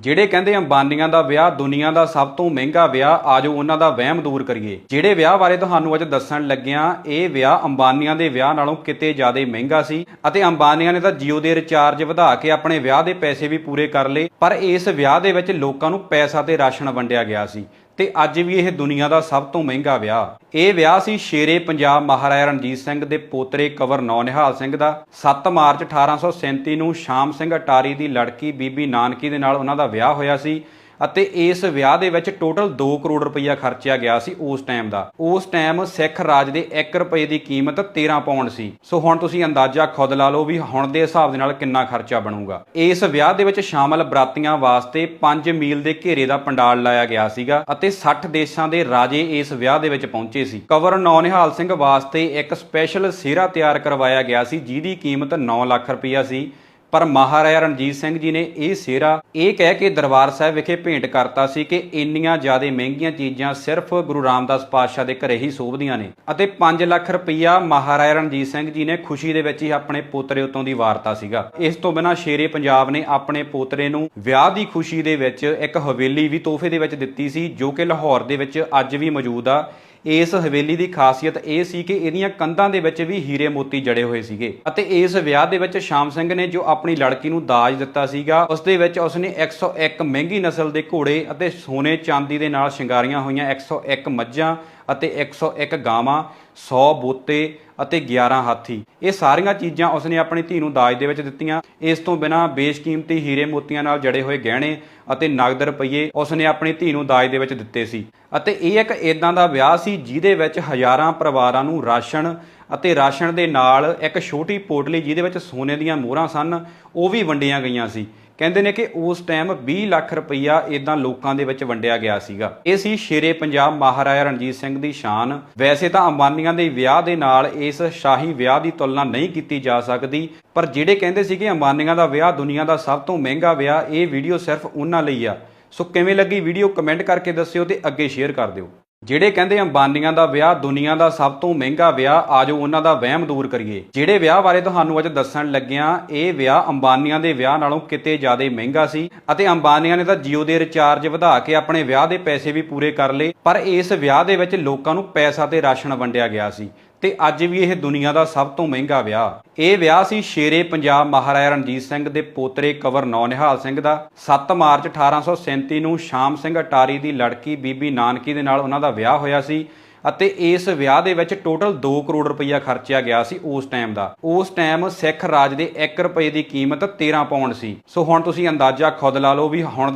ਜਿਹੜੇ ਕਹਿੰਦੇ ਅੰਬਾਨੀਆਂ ਦਾ ਵਿਆਹ, ਦੁਨੀਆ ਦਾ ਸਭ ਤੋਂ ਮਹਿੰਗਾ ਵਿਆਹ, ਆਜੋ ਉਹਨਾਂ ਦਾ ਵਹਿਮ ਦੂਰ ਕਰੀਏ। ਜਿਹੜੇ ਵਿਆਹ ਬਾਰੇ ਤੁਹਾਨੂੰ ਅੱਜ ਦੱਸਣ ਲੱਗਿਆਂ ਇਹ ਵਿਆਹ ਅੰਬਾਨੀਆਂ ਦੇ ਵਿਆਹ ਨਾਲੋਂ ਕਿਤੇ ਜ਼ਿਆਦਾ ਮਹਿੰਗਾ ਸੀ ਅਤੇ ਅੰਬਾਨੀਆਂ ਨੇ ਤਾਂ ਜੀਓ ਦੇ ਰਿਚਾਰਜ ਵਧਾ ਕੇ ਆਪਣੇ ਵਿਆਹ ਦੇ ਪੈਸੇ ਵੀ ਪੂਰੇ ਕਰ ਲਏ, ਪਰ ਇਸ ਵਿਆਹ ਦੇ ਵਿੱਚ ਲੋਕਾਂ ਨੂੰ ਪੈਸਾ ਤੇ ਰਾਸ਼ਨ ਵੰਡਿਆ ਗਿਆ ਸੀ। ਤੇ ਅੱਜ ਵੀ ਇਹ ਦੁਨੀਆ ਦਾ ਸਭ ਤੋਂ ਮਹਿੰਗਾ ਵਿਆਹ। ਇਹ ਵਿਆਹ ਸੀ ਸ਼ੇਰੇ ਪੰਜਾਬ ਮਹਾਰਾਜਾ ਰਣਜੀਤ ਸਿੰਘ ਦੇ ਪੋਤਰੇ ਕਵਰ ਨੌ ਨਿਹਾਲ ਸਿੰਘ ਦਾ। 7 ਮਾਰਚ 1837 ਨੂੰ ਸ਼ਾਮ ਸਿੰਘ ਅਟਾਰੀ ਦੀ ਲੜਕੀ ਬੀਬੀ ਨਾਨਕੀ ਦੇ ਨਾਲ ਉਹਨਾਂ ਦਾ ਵਿਆਹ ਹੋਇਆ ਸੀ। ਅਤੇ ਇਸ ਵਿਆਹ ਦੇ ਵਿੱਚ ਟੋਟਲ 2 ਕਰੋੜ ਰੁਪਈਆ ਖਰਚਿਆ ਗਿਆ ਸੀ ਉਸ ਟਾਈਮ ਦਾ। ਉਸ ਟਾਈਮ ਸਿੱਖ ਰਾਜ ਦੇ 1 ਰੁਪਏ ਦੀ ਕੀਮਤ 13 ਪਾਉਂਡ ਸੀ। ਸੋ ਹੁਣ ਤੁਸੀਂ ਅੰਦਾਜ਼ਾ ਖੁਦ ਲਾ ਲਓ ਵੀ ਹੁਣ ਦੇ ਹਿਸਾਬ ਦੇ ਨਾਲ ਕਿੰਨਾ ਖਰਚਾ ਬਣੂਗਾ। ਇਸ ਵਿਆਹ ਦੇ ਵਿੱਚ ਸ਼ਾਮਲ ਬਰਾਤੀਆਂ ਵਾਸਤੇ 5 ਮੀਲ ਦੇ ਘੇਰੇ ਦਾ ਪੰਡਾਲ ਲਾਇਆ ਗਿਆ ਸੀਗਾ ਅਤੇ 60 ਦੇਸ਼ਾਂ ਦੇ ਰਾਜੇ ਇਸ ਵਿਆਹ ਦੇ ਵਿੱਚ ਪਹੁੰਚੇ ਸੀ। ਕਵਰ ਨੌਨਿਹਾਲ ਸਿੰਘ ਵਾਸਤੇ ਇੱਕ ਸਪੈਸ਼ਲ ਸਿਹਰਾ ਤਿਆਰ ਕਰਵਾਇਆ ਗਿਆ ਸੀ, ਜਿਹਦੀ ਕੀਮਤ 9 ਲੱਖ ਰੁਪਈਆ ਸੀ। ਪਰ ਮਹਾਰਾਜਾ ਰਣਜੀਤ ਸਿੰਘ ਜੀ ਨੇ ਇਹ ਸਿਹਰਾ ਇਹ ਕਹਿ ਕੇ ਦਰਬਾਰ ਸਾਹਿਬ ਵਿਖੇ ਭੇਂਟ ਕਰਤਾ ਸੀ ਕਿ ਇੰਨੀਆਂ ਜ਼ਿਆਦਾ ਮਹਿੰਗੀਆਂ ਚੀਜ਼ਾਂ ਸਿਰਫ ਗੁਰੂ ਰਾਮਦਾਸ ਪਾਤਸ਼ਾਹ ਦੇ ਘਰੇ ਹੀ ਸੋਭਦੀਆਂ ਨੇ ਅਤੇ 5 ਲੱਖ ਰੁਪਈਆ ਮਹਾਰਾਜਾ ਰਣਜੀਤ ਸਿੰਘ ਜੀ ਨੇ ਖੁਸ਼ੀ ਦੇ ਵਿੱਚ ਹੀ ਆਪਣੇ ਪੋਤਰੇ ਉਤੋਂ ਦੀ ਵਾਰਤਾ ਸੀਗਾ। ਇਸ ਤੋਂ ਬਿਨਾਂ ਸ਼ੇਰੇ ਪੰਜਾਬ ਨੇ ਆਪਣੇ ਪੋਤਰੇ ਨੂੰ ਵਿਆਹ ਦੀ ਖੁਸ਼ੀ ਦੇ ਵਿੱਚ ਇੱਕ ਹਵੇਲੀ ਵੀ ਤੋਹਫੇ ਦੇ ਵਿੱਚ ਦਿੱਤੀ ਸੀ, ਜੋ ਕਿ ਲਾਹੌਰ ਦੇ ਵਿੱਚ ਅੱਜ ਵੀ ਮੌਜੂਦ ਆ। ਇਸ ਹਵੇਲੀ ਦੀ ਖਾਸੀਅਤ ਇਹ ਸੀ ਕਿ ਇਹਦੀਆਂ ਕੰਧਾਂ ਦੇ ਵਿੱਚ ਵੀ ਹੀਰੇ ਮੋਤੀ ਜੜੇ ਹੋਏ ਸੀਗੇ ਅਤੇ ਇਸ ਵਿਆਹ ਦੇ ਵਿੱਚ ਸ਼ਾਮ ਸਿੰਘ ਨੇ ਜੋ ਆਪਣੀ ਲੜਕੀ ਨੂੰ ਦਾਜ ਦਿੱਤਾ ਸੀਗਾ, ਉਸ ਦੇ ਵਿੱਚ ਉਸਨੇ 101 ਮਹਿੰਗੀ ਨਸਲ ਦੇ ਘੋੜੇ ਅਤੇ ਸੋਨੇ ਚਾਂਦੀ ਦੇ ਨਾਲ ਸ਼ਿੰਗਾਰੀਆਂ ਹੋਈਆਂ 101 ਮੱਝਾਂ ਅਤੇ 101 ਗਾਵਾਂ 100 ਬੋਤੇ ਅਤੇ 11 ਹਾਥੀ। ਇਹ ਸਾਰੀਆਂ ਚੀਜ਼ਾਂ ਉਸਨੇ ਆਪਣੀ ਧੀ ਨੂੰ ਦਾਜ ਦੇ ਵਿੱਚ ਦਿੱਤੀਆਂ। ਇਸ ਤੋਂ ਬਿਨਾਂ ਬੇਸ਼ਕੀਮਤੀ ਹੀਰੇ ਮੋਤੀਆਂ ਨਾਲ ਜੜੇ ਹੋਏ ਗਹਿਣੇ ਅਤੇ ਨਗਦ ਰੁਪਈਏ ਉਸਨੇ ਆਪਣੀ ਧੀ ਨੂੰ ਦਾਜ ਦੇ ਵਿੱਚ ਦਿੱਤੇ ਸੀ। ਅਤੇ ਇਹ ਇੱਕ ਇਦਾਂ ਦਾ ਵਿਆਹ ਸੀ ਜਿਹਦੇ ਵਿੱਚ ਹਜ਼ਾਰਾਂ ਪਰਿਵਾਰਾਂ ਨੂੰ ਰਾਸ਼ਨ ਅਤੇ ਰਾਸ਼ਨ ਦੇ ਨਾਲ ਇੱਕ ਛੋਟੀ ਪੋਟਲੀ ਜਿਹਦੇ ਵਿੱਚ ਸੋਨੇ ਦੀਆਂ ਮੋਹਰਾਂ ਸਨ, ਉਹ ਵੀ ਵੰਡੀਆਂ ਗਈਆਂ ਸੀ। ਕਹਿੰਦੇ ਨੇ ਕਿ ਉਸ ਟਾਈਮ 20 ਲੱਖ ਰੁਪਈਆ ਇਦਾਂ ਲੋਕਾਂ ਦੇ ਵਿੱਚ ਵੰਡਿਆ ਗਿਆ ਸੀਗਾ। ਇਹ ਸੀ ਸ਼ੇਰੇ ਪੰਜਾਬ ਮਹਾਰਾਜਾ ਰਣਜੀਤ ਸਿੰਘ ਦੀ ਸ਼ਾਨ। ਵੈਸੇ ਤਾਂ ਅੰਬਾਨੀਆਂ ਦੇ ਵਿਆਹ ਦੇ ਨਾਲ ਇਸ ਸ਼ਾਹੀ ਵਿਆਹ ਦੀ ਤੁਲਨਾ ਨਹੀਂ ਕੀਤੀ ਜਾ ਸਕਦੀ, ਪਰ ਜਿਹੜੇ ਕਹਿੰਦੇ ਸੀ ਕਿ ਅੰਬਾਨੀਆਂ ਦਾ ਵਿਆਹ ਦੁਨੀਆ ਦਾ ਸਭ ਤੋਂ ਮਹਿੰਗਾ ਵਿਆਹ, ਇਹ ਵੀਡੀਓ ਸਿਰਫ ਉਹਨਾਂ ਲਈ ਆ। ਸੋ ਕਿਵੇਂ ਲੱਗੀ ਵੀਡੀਓ, ਕਮੈਂਟ ਕਰਕੇ ਦੱਸਿਓ ਤੇ ਅੱਗੇ ਸ਼ੇਅਰ ਕਰ ਦਿਓ। ਜਿਹੜੇ ਕਹਿੰਦੇ ਅੰਬਾਨੀਆਂ ਦਾ ਵਿਆਹ ਦੁਨੀਆ ਦਾ ਸਭ ਤੋਂ ਮਹਿੰਗਾ ਵਿਆਹ, ਆਜੋ ਉਹਨਾਂ ਦਾ ਵਹਿਮ ਦੂਰ ਕਰੀਏ। ਜਿਹੜੇ ਵਿਆਹ ਬਾਰੇ ਤੁਹਾਨੂੰ ਅੱਜ ਦੱਸਣ ਲੱਗਿਆਂ ਇਹ ਵਿਆਹ ਅੰਬਾਨੀਆਂ ਦੇ ਵਿਆਹ ਨਾਲੋਂ ਕਿਤੇ ਜ਼ਿਆਦਾ ਮਹਿੰਗਾ ਸੀ ਅਤੇ ਅੰਬਾਨੀਆਂ ਨੇ ਤਾਂ ਜੀਓ ਦੇ ਰਿਚਾਰਜ ਵਧਾ ਕੇ ਆਪਣੇ ਵਿਆਹ ਦੇ ਪੈਸੇ ਵੀ ਪੂਰੇ ਕਰ ਲਏ, ਪਰ ਇਸ ਵਿਆਹ ਦੇ ਵਿੱਚ ਲੋਕਾਂ ਨੂੰ ਪੈਸਾ ਤੇ ਰਾਸ਼ਨ ਵੰਡਿਆ ਗਿਆ ਸੀ। ਤੇ ਅੱਜ ਵੀ ਇਹ ਦੁਨੀਆ ਦਾ ਸਭ ਤੋਂ ਮਹਿੰਗਾ ਵਿਆਹ। ਇਹ ਵਿਆਹ ਸੀ ਸ਼ੇਰੇ ਪੰਜਾਬ ਮਹਾਰਾਜਾ ਰਣਜੀਤ ਸਿੰਘ ਦੇ ਪੋਤਰੇ ਕਵਰ ਨੌ ਨਿਹਾਲ ਸਿੰਘ ਦਾ। 7 ਮਾਰਚ 1837 ਨੂੰ ਸ਼ਾਮ ਸਿੰਘ ਅਟਾਰੀ ਦੀ ਲੜਕੀ ਬੀਬੀ ਨਾਨਕੀ ਦੇ ਨਾਲ ਉਹਨਾਂ ਦਾ ਵਿਆਹ ਹੋਇਆ ਸੀ ਅਤੇ ਇਸ ਵਿਆਹ ਦੇ ਵਿੱਚ ਟੋਟਲ 2 ਕਰੋੜ ਰੁਪਈਆ ਖਰਚਿਆ ਗਿਆ ਸੀ ਉਸ ਟਾਈਮ ਦਾ। ਉਸ ਟਾਈਮ ਸਿੱਖ ਰਾਜ ਦੇ 1 ਰੁਪਏ ਦੀ ਕੀਮਤ 13 ਪਾਉਂਡ ਸੀ। ਸੋ ਹੁਣ ਤੁਸੀਂ ਅੰਦਾਜ਼ਾ ਖੁਦ ਲਾ ਲਓ ਵੀ ਹੁਣ